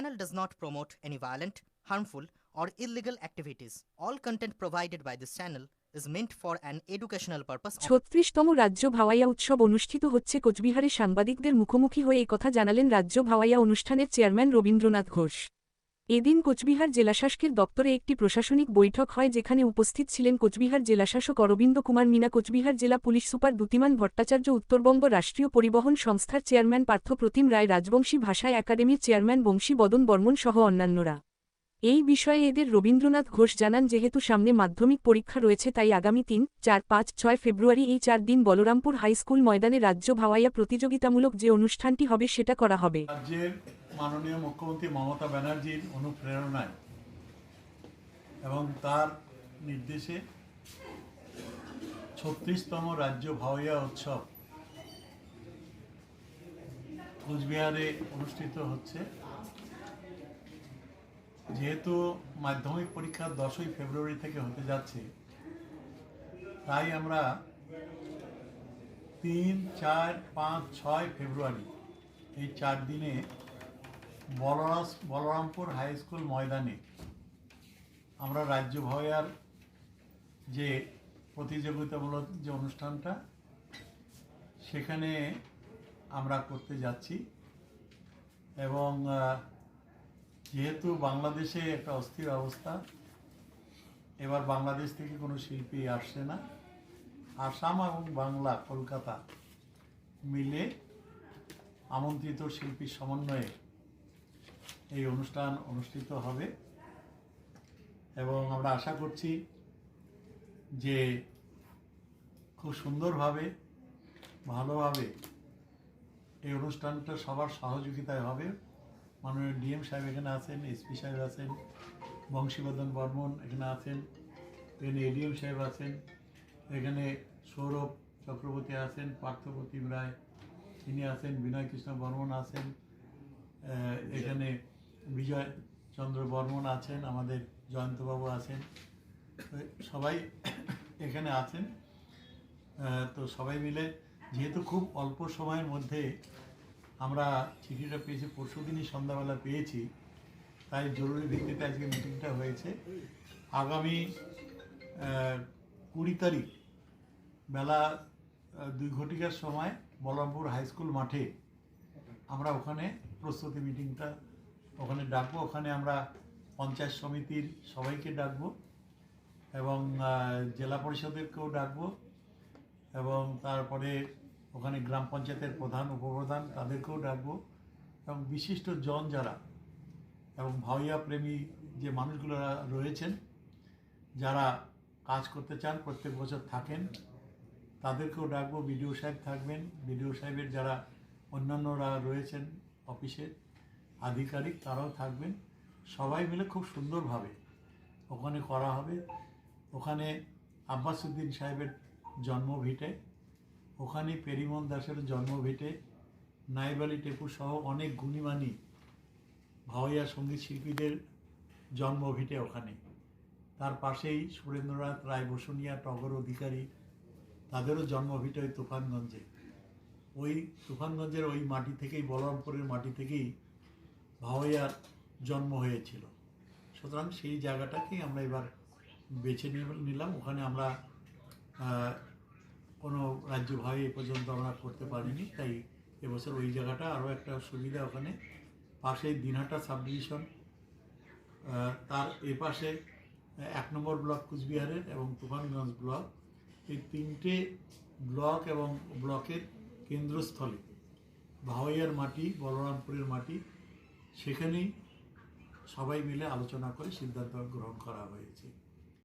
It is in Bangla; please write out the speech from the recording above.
channel does not promote any violent, harmful, or illegal activities. All content provided by this channel is meant for an educational purpose. ছত্রিশতম রাজ্য ভাওয়াইয়া উৎসব অনুষ্ঠিত হচ্ছে কোচবিহারে সাংবাদিকদের মুখোমুখি হয়ে কথা জানালেন রাজ্য ভাওয়াইয়া অনুষ্ঠানের চেয়ারম্যান রবীন্দ্রনাথ ঘোষ এদিন কোচবিহার জেলাশাসকের দপ্তরে একটি প্রশাসনিক বৈঠক হয় যেখানে উপস্থিত ছিলেন কোচবিহার জেলাশাসক অরবিন্দ কুমার মিনা, কোচবিহার জেলা পুলিশ সুপার দ্যুতিমান ভট্টাচার্য, উত্তরবঙ্গ রাষ্ট্রীয় পরিবহন সংস্থার চেয়ারম্যান পার্থ প্রতিম রায়, রাজবংশী ভাষায় একাডেমির চেয়ারম্যান বংশী বদন বর্মন সহ অন্যান্যরা। এই বিষয়ে এদের রবীন্দ্রনাথ ঘোষ জানান, যেহেতু সামনে মাধ্যমিক পরীক্ষা রয়েছে, তাই আগামী তিন, চার, পাঁচ, ছয় ফেব্রুয়ারি এই চার দিন বলরামপুর হাইস্কুল ময়দানে রাজ্য ভাওয়াইয়া প্রতিযোগিতামূলক যে অনুষ্ঠানটি হবে, সেটা করা হবে। মাননীয় মুখ্যমন্ত্রী মমতা ব্যানার্জির অনুপ্রেরণায় এবং তার নির্দেশে ছত্রিশতম রাজ্য ভাওয়াইয়া উৎসব কোচবিহারে অনুষ্ঠিত হচ্ছে। যেহেতু মাধ্যমিক পরীক্ষা দশই ফেব্রুয়ারি থেকে হতে যাচ্ছে, তাই আমরা তিন, চার, পাঁচ, ছয় ফেব্রুয়ারি এই চার দিনে বলরাস বলরামপুর হাই স্কুল ময়দানে আমরা রাজ্য ভয়ার যে প্রতিযোগিতামূলক যে অনুষ্ঠানটা, সেখানে আমরা করতে যাচ্ছি। এবং যেহেতু বাংলাদেশে একটা অস্থির অবস্থা, এবার বাংলাদেশ থেকে কোনো শিল্পী আসছে না। আসাম এবং বাংলা, কলকাতা মিলে আমন্ত্রিত শিল্পীর সমন্বয়ে এই অনুষ্ঠান অনুষ্ঠিত হবে। এবং আমরা আশা করছি যে খুব সুন্দরভাবে, ভালোভাবে এই অনুষ্ঠানটা সবার সহযোগিতায় হবে। মাননীয় ডিএম সাহেব এখানে আছেন এসপি সাহেব আছেন, বংশীবর্ধন বর্মন এখানে আছেন, এখানে এডিএম সাহেব আছেন, এখানে সৌরভ চক্রবর্তী আছেন পার্থপ্রতিম রায় তিনি আছেন বিনয় কৃষ্ণ বর্মন আছেন এখানে বিজয় চন্দ্র বর্মন আছেন, আমাদের জয়ন্তবাবু আছেন। সবাই এখানে আছেন। তো সবাই মিলে যেহেতু খুব অল্প সময়ের মধ্যে আমরা চিঠিটা পেয়েছি, পরশু দিনই সন্ধ্যাবেলা পেয়েছি, তাই জরুরি ভিত্তিতে আজকে মিটিংটা হয়েছে। আগামী কুড়ি তারিখ বেলা দুই ঘটিকার সময় বলরামপুর হাই স্কুল মাঠে আমরা ওখানে প্রস্তুতি মিটিংটা ওখানে ডাকবো, ওখানে আমরা পঞ্চায়েত সমিতির সবাইকে ডাকবো এবং জেলা পরিষদেরকেও ডাকবো এবং তারপরে ওখানে গ্রাম পঞ্চায়েতের প্রধান, উপপ্রধান তাদেরকেও ডাকবো এবং বিশিষ্ট জন যারা এবং ভাওয়াইয়া প্রেমী যে মানুষগুলো রয়েছেন, যারা কাজ করতে চান, প্রত্যেক বছর থাকেন, তাদেরকেও ডাকবো। বিডিও সাহেব থাকবেন। বিডিও সাহেবের যারা অন্যান্যরা রয়েছেন অফিসের আধিকারিক তারাও থাকবেন। সবাই মিলে খুব সুন্দরভাবে ওখানে করা হবে। ওখানে আব্বাসুদ্দিন সাহেবের জন্মভিটে, ওখানে পেরিমন দাসের জন্মভিটে নাইব আলী টেপু সহ অনেক গুণীমানী ভাওয়াইয়া সংগীত শিল্পীদের জন্মভিটে ওখানে। তার পাশেই সুরেন্দ্রনাথ রায় বসুনিয়া টগর অধিকারী, তাদেরও জন্মভিটে ওই তুফানগঞ্জে। ওই তুফানগঞ্জের ওই মাটি থেকেই, বলরামপুরের মাটি থেকেই ভাওয়াইয়ার জন্ম হয়েছিল। সুতরাং সেই জায়গাটাকেই আমরা এবার বেছে নিলাম। ওখানে আমরা কোনো রাজ্য ভাই এ পর্যন্ত আমরা করতে পারিনি। তাই এবছর ওই জায়গাটা আরও একটা সুবিধা ওখানে। পাশে দিনহাটা সাব ডিভিশন তার এপাশে এক নম্বর ব্লক কুচবিহারের এবং তুফানগঞ্জ ব্লক। এই তিনটে ব্লক এবং ব্লকের কেন্দ্রস্থলে ভাওয়াইয়ার মাটি, বলরামপুরের মাটি সেখানেই সবাই মিলে আলোচনা করে সিদ্ধান্ত গ্রহণ করা হয়েছে।